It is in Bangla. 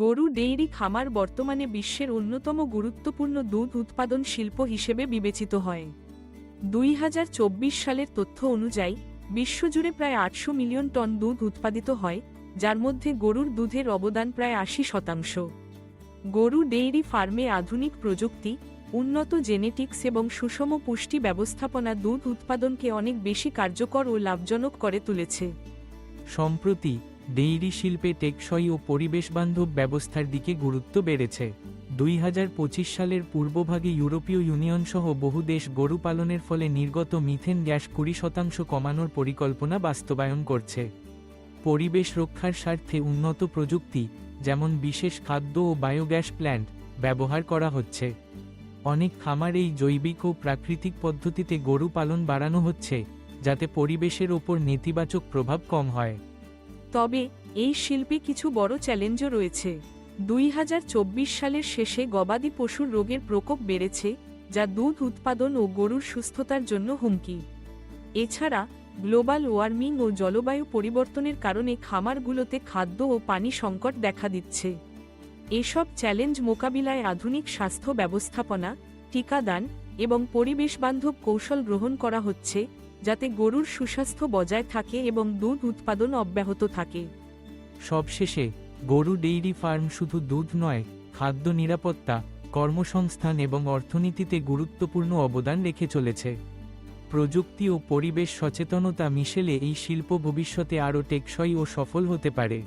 গরু, ডেইরি, খামার বর্তমানে বিশ্বের অন্যতম গুরুত্বপূর্ণ দুধ উৎপাদন শিল্প হিসেবে বিবেচিত হয়। দুই হাজার চব্বিশ সালের তথ্য অনুযায়ী, বিশ্বজুড়ে প্রায় আটশো মিলিয়ন টন দুধ উৎপাদিত হয়, যার মধ্যে গরুর দুধের অবদান প্রায় আশি শতাংশ। গরু, ডেইরি ফার্মে আধুনিক প্রযুক্তি, উন্নত জেনেটিক্স এবং সুষম পুষ্টি ব্যবস্থাপনা দুধ উৎপাদনকে অনেক বেশি কার্যকর ও লাভজনক করে তুলেছে। সম্প্রতি ডেইরি শিল্পে টেকসই ও পরিবেশবান্ধব ব্যবস্থার দিকে গুরুত্ব বেড়েছে। দুই হাজার পঁচিশ সালের পূর্বভাগে ইউরোপীয় ইউনিয়ন সহ বহু দেশ গরু পালনের ফলে নির্গত মিথেন গ্যাস কুড়ি শতাংশ কমানোর পরিকল্পনা বাস্তবায়ন করছে। পরিবেশ রক্ষার স্বার্থে উন্নত প্রযুক্তি, যেমন বিশেষ খাদ্য ও বায়োগ্যাস প্ল্যান্ট, ব্যবহার করা হচ্ছে। অনেক খামার এই জৈবিক ও প্রাকৃতিক পদ্ধতিতে গরু পালন বাড়ানো হচ্ছে, যাতে পরিবেশের ওপর নেতিবাচক প্রভাব কম হয়। তবে এই শিল্পে কিছু বড় চ্যালেঞ্জও রয়েছে। দুই হাজার চব্বিশ সালের শেষে গবাদি পশুর রোগের প্রকোপ বেড়েছে, যা দুধ উৎপাদন ও গরুর সুস্থতার জন্য হুমকি। এছাড়া, গ্লোবাল ওয়ার্মিং ও জলবায়ু পরিবর্তনের কারণে খামারগুলোতে খাদ্য ও পানি সংকট দেখা দিচ্ছে। এসব চ্যালেঞ্জ মোকাবিলায় আধুনিক স্বাস্থ্য ব্যবস্থাপনা, টিকাদান এবং পরিবেশবান্ধব কৌশল গ্রহণ করা হচ্ছে যাতে গরুর সুস্বাস্থ্য বজায় থাকে এবং দুধ উৎপাদন অব্যাহত থাকে। সবশেষে, গরু ডেইরি ফার্ম শুধু দুধ নয়, খাদ্য নিরাপত্তা, কর্মসংস্থান এবং অর্থনীতিতে গুরুত্বপূর্ণ অবদান রেখে চলেছে। প্রযুক্তি ও পরিবেশ সচেতনতা মিশেলে এই শিল্প ভবিষ্যতে আরও টেকসই ও সফল হতে পারে।